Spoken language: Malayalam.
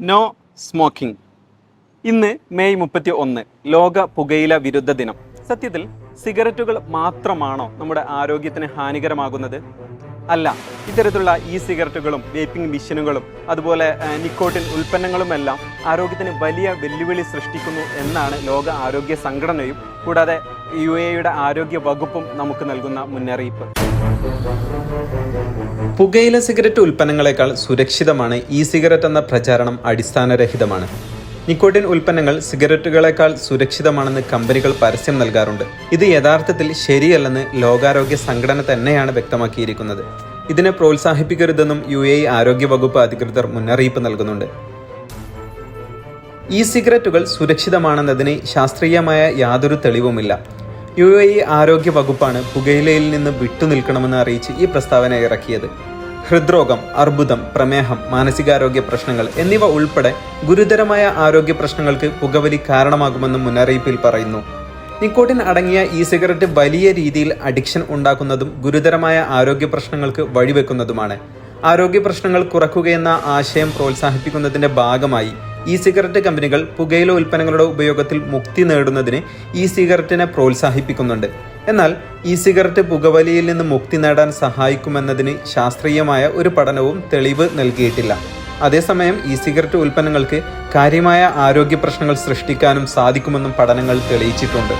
നോ സ്മോക്കിംഗ് ഇന്ന് മെയ് മുപ്പത്തി ഒന്ന് ലോക പുകയില വിരുദ്ധ ദിനം. സത്യത്തിൽ സിഗരറ്റുകൾ മാത്രമാണോ നമ്മുടെ ആരോഗ്യത്തിന് ഹാനികരമാകുന്നത്? അല്ല ഇത്തരത്തിലുള്ള ഇ സിഗരറ്റുകളും വേപ്പിംഗ് മെഷീനുകളും അതുപോലെ നിക്കോട്ടിൻ ഉൽപ്പന്നങ്ങളുമെല്ലാം ആരോഗ്യത്തിന് വലിയ വെല്ലുവിളി സൃഷ്ടിക്കുന്നു എന്നാണ് ലോക ആരോഗ്യ സംഘടനയും കൂടാതെ യു എയുടെ ആരോഗ്യ വകുപ്പും നമുക്ക് നൽകുന്ന മുന്നറിയിപ്പ്. പുകയില സിഗരറ്റ് ഉൽപ്പന്നങ്ങളെക്കാൾ സുരക്ഷിതമാണ് ഇ സിഗരറ്റ് എന്ന പ്രചാരണം അടിസ്ഥാനരഹിതമാണ്. നിക്കോട്ടിൻ ഉൽപ്പന്നങ്ങൾ സിഗരറ്റുകളെക്കാൾ സുരക്ഷിതമാണെന്ന് കമ്പനികൾ പരസ്യം നൽകാറുണ്ട്. ഇത് യഥാർത്ഥത്തിൽ ശരിയല്ലെന്ന് ലോകാരോഗ്യ സംഘടന തന്നെയാണ് വ്യക്തമാക്കിയിരിക്കുന്നത്. ഇതിനെ പ്രോത്സാഹിപ്പിക്കരുതെന്നും യു എ ആരോഗ്യ വകുപ്പ് അധികൃതർ മുന്നറിയിപ്പ് നൽകുന്നുണ്ട്. ഇ സിഗരറ്റുകൾ സുരക്ഷിതമാണെന്നതിന് ശാസ്ത്രീയമായ യാതൊരു തെളിവുമില്ല. യു എ ഇ ആരോഗ്യ വകുപ്പാണ് പുകയിലയിൽ നിന്ന് വിട്ടുനിൽക്കണമെന്ന് അറിയിച്ച് ഈ പ്രസ്താവന ഇറക്കിയത്. ഹൃദ്രോഗം അർബുദം പ്രമേഹം മാനസികാരോഗ്യ പ്രശ്നങ്ങൾ എന്നിവ ഉൾപ്പെടെ ഗുരുതരമായ ആരോഗ്യ പ്രശ്നങ്ങൾക്ക് പുകവലി കാരണമാകുമെന്ന് മുന്നറിയിപ്പിൽ പറയുന്നു. നിക്കോട്ടിൻ അടങ്ങിയ ഇ സിഗരറ്റ് വലിയ രീതിയിൽ അഡിക്ഷൻ ഉണ്ടാക്കുന്നതും ഗുരുതരമായ ആരോഗ്യ പ്രശ്നങ്ങൾക്ക് വഴിവെക്കുന്നതുമാണ്. ആരോഗ്യ പ്രശ്നങ്ങൾ കുറക്കുകയെന്ന ആശയം പ്രോത്സാഹിപ്പിക്കുന്നതിന്റെ ഭാഗമായി ഇ സിഗരറ്റ് കമ്പനികൾ പുകയില ഉൽപ്പന്നങ്ങളുടെ ഉപയോഗത്തിൽ മുക്തി നേടുന്നതിന് ഇ സിഗരറ്റിനെ പ്രോത്സാഹിപ്പിക്കുന്നുണ്ട്. എന്നാൽ ഇ സിഗരറ്റ് പുകവലിയിൽ നിന്ന് മുക്തി നേടാൻ സഹായിക്കുമെന്നതിന് ശാസ്ത്രീയമായ ഒരു പഠനവും തെളിവ് നൽകിയിട്ടില്ല. അതേസമയം ഇ സിഗരറ്റ് ഉൽപ്പന്നങ്ങൾക്ക് കാര്യമായ ആരോഗ്യ പ്രശ്നങ്ങൾ സൃഷ്ടിക്കാനും സാധിക്കുമെന്നും പഠനങ്ങൾ തെളിയിച്ചിട്ടുണ്ട്.